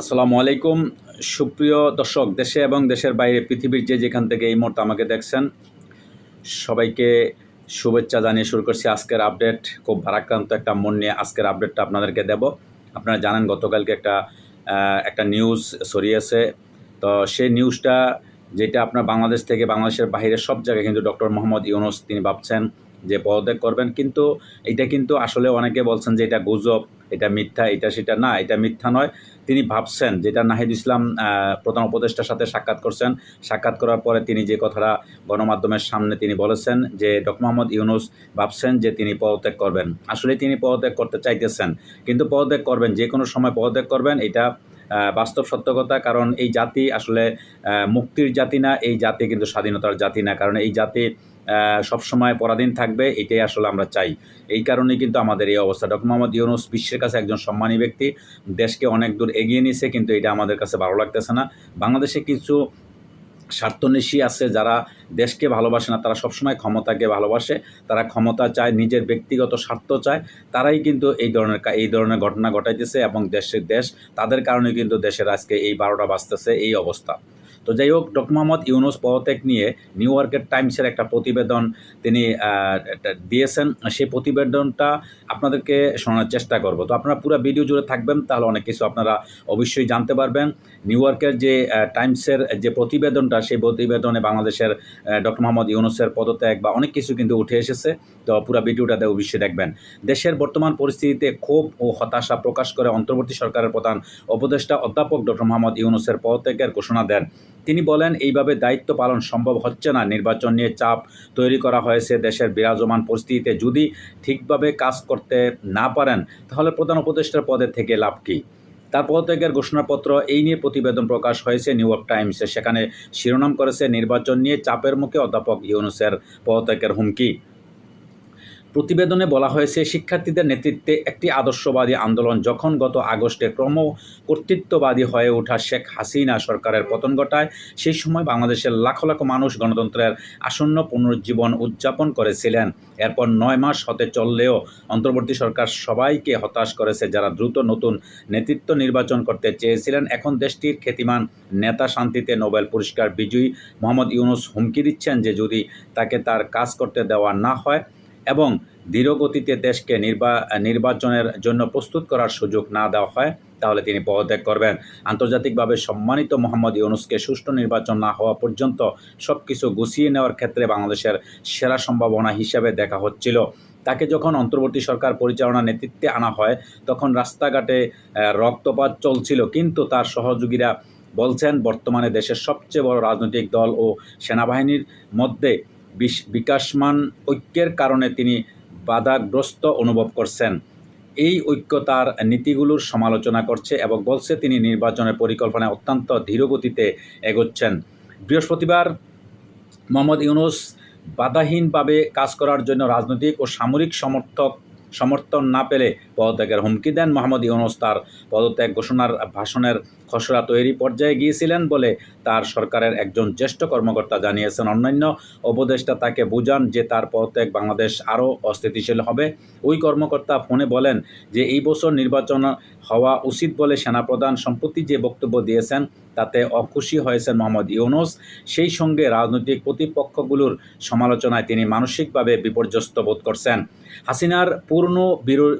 আসসালামু আলাইকুম। সুপ্রিয় দর্শক, দেশে এবং দেশের বাইরে পৃথিবীর যে যেখান থেকে এই মুহূর্তে আমাকে দেখছেন, সবাইকে শুভেচ্ছা জানিয়ে শুরু করছি আজকের আপডেট। খুব ভারাক্রান্ত একটা মন নিয়ে আজকের আপডেটটা আপনাদেরকে দেব। আপনারা জানেন, গতকালকে একটা একটা নিউজ ছড়িয়েছে। তো সেই নিউজটা যেটা আপনার বাংলাদেশ থেকে বাংলাদেশের বাইরে সব জায়গায় কিন্তু ডক্টর মোহাম্মদ ইউনুস তিনি ভাবছেন যে পদত্যাগ করবেন, কিন্তু এটা কিন্তু আসলে অনেকে বলছেন যে এটা গুজব, এটা মিথ্যা, এটা সেটা না, এটা মিথ্যা নয়। তিনি ভাবছেন যেটা নাহিদ ইসলাম প্রধান উপদেষ্টার সাথে সাক্ষাৎ করছেন, সাক্ষাৎ করার পরে তিনি যে কথাটা গণমাধ্যমের সামনে তিনি বলেছেন যে, ডক্টর মোহাম্মদ ইউনুস ভাবছেন যে তিনি পদত্যাগ করবেন। আসলে তিনি পদত্যাগ করতে চাইতেছেন, কিন্তু পদত্যাগ করবেন, যে কোনো সময় পদত্যাগ করবেন, এটা বাস্তব সত্যকতা কারণ এই জাতি আসলে মুক্তির জাতি না, এই জাতি কিন্তু স্বাধীনতার জাতি না, কারণ এই জাতি সবসময় পরাধীন থাকবে, এটাই আসলে আমরা চাই। এই কারণেই কিন্তু আমাদের এই অবস্থা। ডক্টর মোহাম্মদ ইউনুস বিশ্বের কাছে একজন সম্মানী ব্যক্তি, দেশকে অনেক দূর এগিয়ে নিয়েছে, কিন্তু এটা আমাদের কাছে ভালো লাগতেছে না। বাংলাদেশে কিছু স্বার্থন্বেষী আছে যারা দেশকে ভালোবাসে না, তারা সবসময় ক্ষমতাকে ভালোবাসে। তারা ক্ষমতা চায়, নিজের ব্যক্তিগত স্বার্থ চায়। তারাই কিন্তু এই ধরনের এই ধরনের ঘটনা ঘটাইতেছে এবং দেশের দেশ, তাদের কারণে কিন্তু দেশের আজকে এই বারোটা বাজতেছে, এই অবস্থা। তো যাই হোক, ডক্টর মোহাম্মদ ইউনুস পদত্যাগ নিয়ে নিউ ইয়র্কের টাইমসের একটা প্রতিবেদন তিনি দিয়েছেন। সেই প্রতিবেদনটা আপনাদেরকে শোনার চেষ্টা করব। তো আপনারা পুরো ভিডিও জুড়ে থাকবেন, তাহলে অনেক কিছু আপনারা অবশ্যই জানতে পারবেন। নিউ ইয়র্কের যে টাইমসের যে প্রতিবেদনটা, সেই প্রতিবেদনে বাংলাদেশের ডক্টর মোহাম্মদ ইউনুসের পদত্যাগ বা অনেক কিছু কিন্তু উঠে এসেছে। তো পুরো ভিডিওটাতে অবশ্যই দেখবেন। দেশের বর্তমান পরিস্থিতিতে ক্ষোভ ও হতাশা প্রকাশ করে অন্তর্বর্তী সরকারের প্রধান উপদেষ্টা অধ্যাপক ডক্টর মোহাম্মদ ইউনুসের পদত্যাগের ঘোষণা দেন। তিনি বলেন, এইভাবে দায়িত্ব পালন সম্ভব হচ্ছে না। নির্বাচন নিয়ে চাপ তৈরি করা হয়েছে দেশের বিরাজমান পরিস্থিতিতে। যদি ঠিকভাবে কাজ করতে না পারেন, তাহলে প্রধান উপদেষ্টার পদে থেকে লাভ কী? তার পদত্যাগের ঘোষণাপত্র এই নিয়ে প্রতিবেদন প্রকাশ হয়েছে নিউ ইয়র্ক টাইমসে সেখানে শিরোনাম করেছে, নির্বাচন নিয়ে চাপের মুখে অধ্যাপক ইউনুসের পদত্যাগের হুমকি। প্রতিবেদনে বলা হয়েছে, শিক্ষার্থীদের নেতৃত্বে একটি আদর্শবাদী আন্দোলন যখন গত আগস্টে ক্রম কর্তৃত্ববাদী হয়ে ওঠা শেখ হাসিনা সরকারের পতন ঘটায়, সেই সময় বাংলাদেশের লাখো লাখো মানুষ গণতন্ত্রের আসন্ন পুনরুজ্জীবন উদযাপন করেছিলেন। এরপর নয় মাস হতে চললেও অন্তর্বর্তী সরকার সবাইকে হতাশ করেছে যারা দ্রুত নতুন নেতৃত্ব নির্বাচন করতে চেয়েছিলেন। এখন দেশটির খ্যাতিমান নেতা শান্তিতে নোবেল পুরস্কার বিজয়ী মোহাম্মদ ইউনুস হুমকি দিচ্ছেন যে যদি তাকে তার কাজ করতে দেওয়া না হয় এবং ধীরগতিতে দেশকে নির্বা, নির্বাচনের জন্য প্রস্তুত করার সুযোগ না দেওয়া হয়, তাহলে তিনি পদত্যাগ করবেন। আন্তর্জাতিকভাবে সম্মানিত মোহাম্মদ ইউনুসকে সুষ্ঠু নির্বাচন না হওয়া পর্যন্ত সব কিছু গুছিয়ে নেওয়ার ক্ষেত্রে বাংলাদেশের সেরা সম্ভাবনা হিসেবে দেখা হচ্ছিল। তাকে যখন অন্তর্বর্তী সরকার পরিচালনা নেতৃত্বে আনা হয়, তখন রাস্তাঘাটে রক্তপাত চলছিল, কিন্তু তার সহযোগীরা বলছেন, বর্তমানে দেশের সবচেয়ে বড় রাজনৈতিক দল ও সেনাবাহিনীর মধ্যে বিকাশমান ঐক্যের কারণে তিনি বাধাগ্রস্ত অনুভব করছেন। এই ঐক্য তার নীতিগুলোর সমালোচনা করছে এবং বলছে তিনি নির্বাচনের পরিকল্পনায় অত্যন্ত ধীরগতিতে এগোচ্ছেন। বৃহস্পতিবার মোহাম্মদ ইউনুস বাধাহীনভাবে কাজ করার জন্য রাজনৈতিক ও সামরিক সমর্থক সমর্থন না পেলে পদত্যাগের হুমকি দেন মোহাম্মদ ইউনুস। তার পদত্যাগ ঘোষণার ভাষণের খসড়া তৈরি পর্যায়ে গিয়েছিলেন বলে তার সরকারের একজন জ্যেষ্ঠ কর্মকর্তা জানিয়েছেন। অন্যান্য উপদেষ্টা তাকে বুঝান যে তার পদত্যাগ বাংলাদেশ আরও অস্থিতিশীল হবে। ওই কর্মকর্তা ফোনে বলেন যে, এই বছর নির্বাচন হওয়া উচিত বলে সেনাপ্রধান সম্প্রতি যে বক্তব্য দিয়েছেন তাতে অখুশি হয়েছেন মোহাম্মদ ইউনুস। সেই সঙ্গে রাজনৈতিক প্রতিপক্ষগুলোর সমালোচনায় তিনি মানসিকভাবে বিপর্যস্ত বোধ করছেন। হাসিনার পূর্ণ বিরো-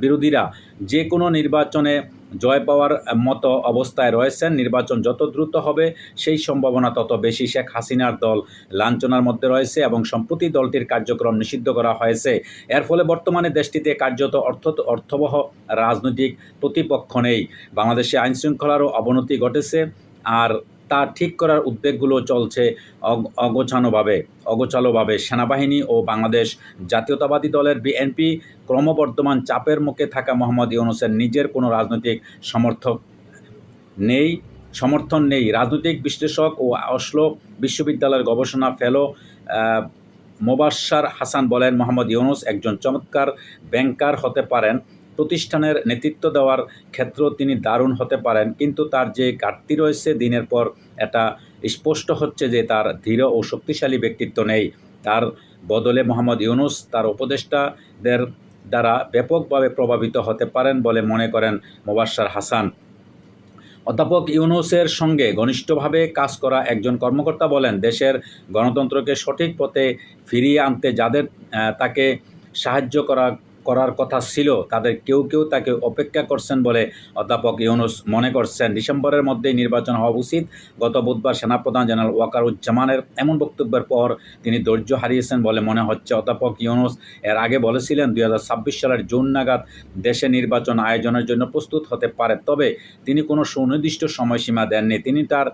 বিরোধীরা যে কোনো নির্বাচনে জয় পাওয়ার মতো অবস্থায় রয়েছেন। নির্বাচন যত দ্রুত হবে, সেই সম্ভাবনা তত বেশি। শেখ হাসিনার দল লাঞ্ছনার মধ্যে রয়েছে এবং সম্প্রতি দলটির কার্যক্রম নিষিদ্ধ করা হয়েছে। এর ফলে বর্তমানে দেশটিতে কার্যত অর্থ, অর্থবহ রাজনৈতিক প্রতিপক্ষ নেই। বাংলাদেশে আইনশৃঙ্খলারও অবনতি ঘটেছে। আর তা ঠিক করার উদ্যোগগুলো চলছে অগ- অগোছানোভাবে অগোছালোভাবে। সেনাবাহিনী ও বাংলাদেশ জাতীয়তাবাদী দলের বিএনপি ক্রমবর্ধমান চাপের মুখে থাকা মোহাম্মদ ইউনুসের নিজের কোনো রাজনৈতিক সমর্থক নেই সমর্থন নেই। রাজনৈতিক বিশ্লেষক ও অশ্লো বিশ্ববিদ্যালয়ের গবেষণা ফেলো আহ, মোবাশ্সার হাসান বলেন মোহাম্মদ ইউনুস একজন চমৎকার ব্যাংকার হতে পারেন। প্রতিষ্ঠানের নেতৃত্ব দেওয়ার ক্ষেত্রেও তিনি দারুণ হতে পারেন। কিন্তু তার যে ঘাটতি রয়েছে দিনের পর, এটা স্পষ্ট হচ্ছে যে তার ধীর ও শক্তিশালী ব্যক্তিত্ব নেই। তার বদলে মোহাম্মদ ইউনুস, তার উপদেষ্টাদের দ্বারা ব্যাপকভাবে প্রভাবিত হতে পারেন বলে মনে করেন মোবাশ্সার হাসান। অধ্যাপক ইউনুসের সঙ্গে ঘনিষ্ঠভাবে কাজ করা একজন কর্মকর্তা বলেন, দেশের গণতন্ত্রকে সঠিক পথে ফিরিয়ে আনতে যাদের তাকে সাহায্য করা করার কথা ছিল, তাদের কেউ কেউ তাকে অপেক্ষা করছেন বলে অধ্যাপক ইউনুস মনে করছেন। ডিসেম্বরের মধ্যেই নির্বাচন হওয়া উচিত। গত বুধবার সেনাপ্রধান জেনারেল ওয়াকারুজ্জামানের এমন বক্তব্যের পর তিনি ধৈর্য হারিয়েছেন বলে মনে হচ্ছে। অধ্যাপক ইউনুস এর আগে বলেছিলেন, দুই হাজার ছাব্বিশ সালের জুন নাগাদ দেশে নির্বাচন আয়োজনের জন্য প্রস্তুত হতে পারে, তবে তিনি কোনো সুনির্দিষ্ট সময়সীমা দেননি। তিনি তার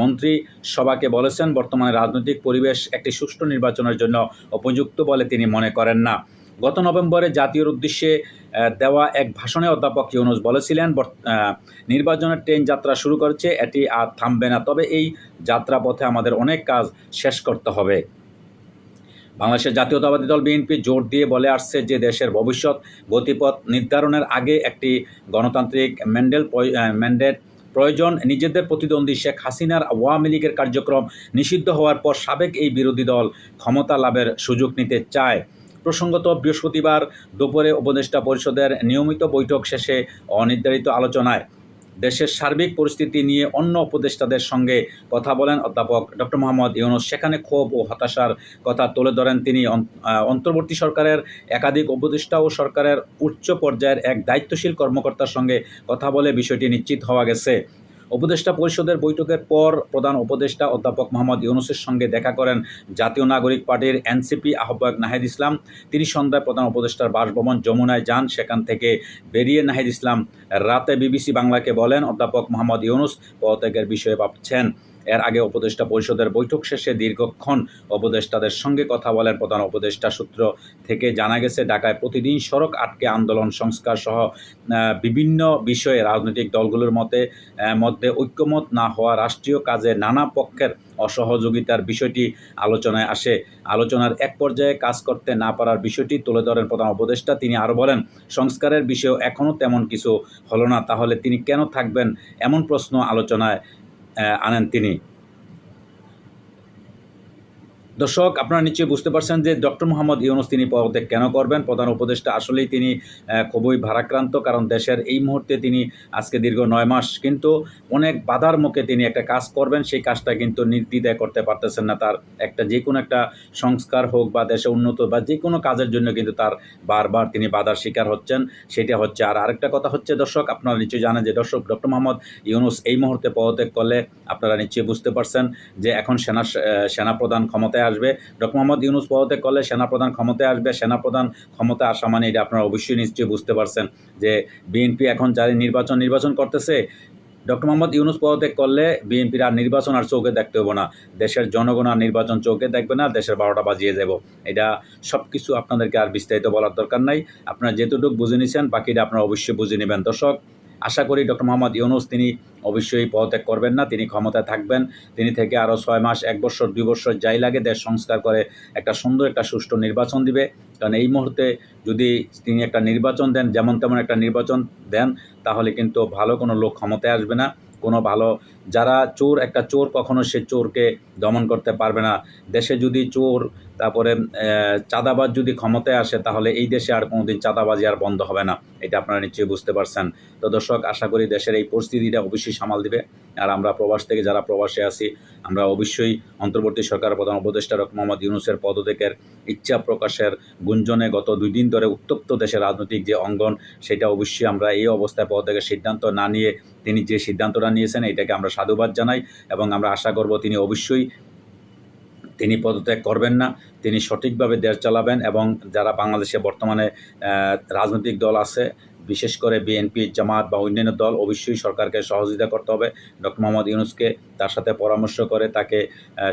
মন্ত্রী সভাকে বলেছেন, বর্তমানে রাজনৈতিক পরিবেশ একটি সুষ্ঠু নির্বাচনের জন্য উপযুক্ত বলে তিনি মনে করেন না। গত নভেম্বরে জাতীয় উদ্দেশ্যে দেওয়া এক ভাষণে অধ্যাপক ইউনুস বলেছিলেন নির্বাচনের ট্রেন যাত্রা শুরু করেছে, এটি আর থামবে না। তবে এই যাত্রা পথে আমাদের অনেক কাজ শেষ করতে হবে। বাংলাদেশের জাতীয়তাবাদী দল বিএনপি জোর দিয়ে বলে আসছে যে, দেশের ভবিষ্যৎ গতিপথ নির্ধারণের আগে একটি গণতান্ত্রিক ম্যান্ডেল ম্যান্ডেট প্রয়োজন। নিজেদের প্রতিদ্বন্দ্বী শেখ হাসিনার আওয়ামী লীগের কার্যক্রম নিষিদ্ধ হওয়ার পর সাবেক এই বিরোধী দল ক্ষমতা লাভের সুযোগ নিতে চায়। প্রসঙ্গত বৃহস্পতিবার দুপুরে উপদেষ্টা পরিষদের নিয়মিত বৈঠক শেষে অনির্ধারিত আলোচনায় দেশের সার্বিক পরিস্থিতি নিয়ে অন্য উপদেষ্টাদের সঙ্গে কথা বলেন অধ্যাপক ডক্টর মোহাম্মদ ইউনুস। সেখানে ক্ষোভ ও হতাশার কথা তুলে ধরেন তিনি। অন্তর্বর্তী সরকারের একাধিক উপদেষ্টা ও সরকারের উচ্চ পর্যায়ের এক দায়িত্বশীল কর্মকর্তার সঙ্গে কথা বলে বিষয়টি নিশ্চিত হওয়া গেছে। উপদেষ্টা পরিষদের বৈঠকের পর প্রধান উপদেষ্টা অধ্যাপক মোহাম্মদ ইউনুসের সঙ্গে দেখা করেন জাতীয় নাগরিক পার্টির এনসিপি আহ্বায়ক নাহিদ ইসলাম। তিনি সন্ধ্যায় প্রধান উপদেষ্টার বাসভবন যমুনায় যান। সেখান থেকে বেরিয়ে নাহিদ ইসলাম রাতে বিবিসি বাংলাকে বলেন, অধ্যাপক মোহাম্মদ ইউনুস পদত্যাগের বিষয়ে ভাবছেন। এর আগে উপদেষ্টা পরিষদের বৈঠক শেষে দীর্ঘক্ষণ উপদেষ্টাদের সঙ্গে কথা বলেন প্রধান উপদেষ্টা সূত্র থেকে জানা গেছে, ঢাকায় প্রতিদিন সড়ক আটকে আন্দোলন, সংস্কার সহ বিভিন্ন বিষয়ে রাজনৈতিক দলগুলোর মতে মধ্যে ঐক্যমত না হওয়া রাষ্ট্রীয় কাজে নানা পক্ষের অসহযোগিতার বিষয়টি আলোচনায় আসে। আলোচনার এক পর্যায়ে কাজ করতে না পারার বিষয়টি তুলে ধরেন প্রধান উপদেষ্টা। তিনি আরও বলেন, সংস্কারের বিষয়েও এখনও তেমন কিছু হলো না, তাহলে তিনি কেন থাকবেন এমন প্রশ্ন আলোচনায় আনেন তিনি দর্শক, আপনারা নিশ্চয়ই বুঝতে পারছেন যে ডক্টর মোহাম্মদ ইউনুস তিনি পদত্যাগ কেন করবেন? প্রধান উপদেষ্টা আসলেই তিনি খুবই ভারাক্রান্ত, কারণ দেশের এই মুহূর্তে তিনি আজকে দীর্ঘ নয় মাস কিন্তু অনেক বাধার মুখে তিনি একটা কাজ করবেন, সেই কাজটা কিন্তু নির্দ্বিধায় করতে পারতেছেন না তার একটা যে কোনো একটা সংস্কার হোক বা দেশে উন্নত বা যে কোনো কাজের জন্য কিন্তু তার বারবার তিনি বাধার শিকার হচ্ছেন, সেটা হচ্ছে। আর আরেকটা কথা হচ্ছে দর্শক, আপনারা নিশ্চয়ই জানেন যে দর্শক, ডক্টর মোহাম্মদ ইউনুস এই মুহূর্তে পদত্যাগ করলে আপনারা নিশ্চয়ই বুঝতে পারছেন যে এখন সেনা সেনাপ্রধান ক্ষমতায় আসবে। ডক্টর মোহাম্মদ ইউনুস পদত্যাগ করলে সেনাপ্রধান ক্ষমতায় আসবে। সেনাপ্রধান ক্ষমতায় আসা মানে এটা আপনারা অবশ্যই নিশ্চয়ই বুঝতে পারছেন যে বিএনপি এখন যারা নির্বাচন নির্বাচন করতেছে, ডক্টর মোহাম্মদ ইউনুস পদত্যাগ করলে বিএনপির আর নির্বাচন আর চোখে দেখতে হব না। দেশের জনগণ আর নির্বাচন চোখে দেখবে না, দেশের বারোটা বাজিয়ে যাব। এটা সব কিছু আপনাদেরকে আর বিস্তারিত বলার দরকার নাই। আপনারা যেতটুকু বুঝে নিছেন, বাকিটা আপনারা অবশ্যই বুঝে নেবেন। দর্শক আশা করি ডক্টর মোহাম্মদ ইউনুস তিনি অবশ্যই পদত্যাগ করবেন না, তিনি ক্ষমতায় থাকবেন। তিনি থেকে আরও ছয় মাস, এক বছর, দুই বছর যাই লাগে, দেশ সংস্কার করে একটা সুন্দর, একটা সুষ্ঠু নির্বাচন দিবে। কারণ এই মুহূর্তে যদি তিনি একটা নির্বাচন দেন, যেমন তেমন একটা নির্বাচন দেন, তাহলে কিন্তু ভালো কোনো লোক ক্ষমতায় আসবে না। কোনো ভালো যারা চোর, একটা চোর কখনো সে চোরকে দমন করতে পারবে না। দেশে যদি চোর, তারপরে চাঁদাবাজ যদি ক্ষমতায় আসে, তাহলে এই দেশে আর কোনোদিন চাঁদাবাজি আর বন্ধ হবে না। এটা আপনারা নিশ্চয়ই বুঝতে পারছেন। তো দর্শক, আশা করি দেশের এই পরিস্থিতিটা অবশ্যই সামাল দিবে। আর আমরা প্রবাস থেকে যারা প্রবাসে আছি, আমরা অবশ্যই অন্তর্বর্তী সরকার প্রধান উপদেষ্টা ডক্টর মোহাম্মদ ইউনুসের পদত্যাগের ইচ্ছা প্রকাশের গুঞ্জনে গত দুই দিন ধরে উত্তপ্ত দেশের রাজনৈতিক যে অঙ্গন, সেটা অবশ্যই আমরা এই অবস্থায় পদত্যাগের সিদ্ধান্ত না নিয়ে, তিনি যে সিদ্ধান্তটা নিয়েছেন, এটাকে আমরা সাধুবাদ জানাই এবং আমরা আশা করব তিনি অবশ্যই তিনি পদত্যাগ করবেন না। তিনি সঠিকভাবে দেশ চালাবেন এবং যারা বাংলাদেশে বর্তমানে রাজনৈতিক দল আছে বিশেষ করে বিএনপি, জামাত বা অন্যান্য দল অবশ্যই সরকারকে সহযোগিতা করতে হবে। ডক্টর মোহাম্মদ ইউনুসকে তার সাথে পরামর্শ করে তাকে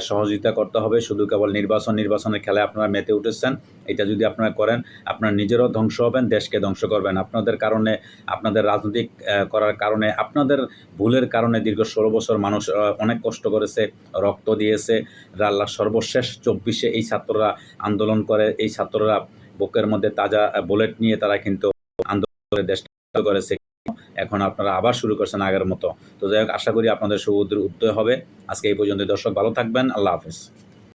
সহযোগিতা করতে হবে। শুধু কেবল নির্বাচন, নির্বাচনের খেলায় আপনারা মেতে উঠেছেন। এটা যদি আপনারা করেন, আপনারা নিজেরও ধ্বংস হবেন, দেশকে ধ্বংস করবেন। আপনাদের কারণে, আপনাদের রাজনৈতিক করার কারণে, আপনাদের ভুলের কারণে দীর্ঘ ষোলো বছর মানুষ অনেক কষ্ট করেছে, রক্ত দিয়েছে। আল্লাহ সর্বশেষ চব্বিশে এই ছাত্ররা আন্দোলন করে। এই ছাত্ররা বুকের মধ্যে তাজা বুলেট নিয়ে তারা কিন্তু করে দেশ করেছে এখন আপনারা আবার শুরু করছেন আগের মতো। তো যাই হোক, আশা করি আপনাদের সুদ্র উদ্যোগ হবে। আজকে এই পর্যন্ত দর্শক, ভালো থাকবেন। আল্লাহ হাফেজ।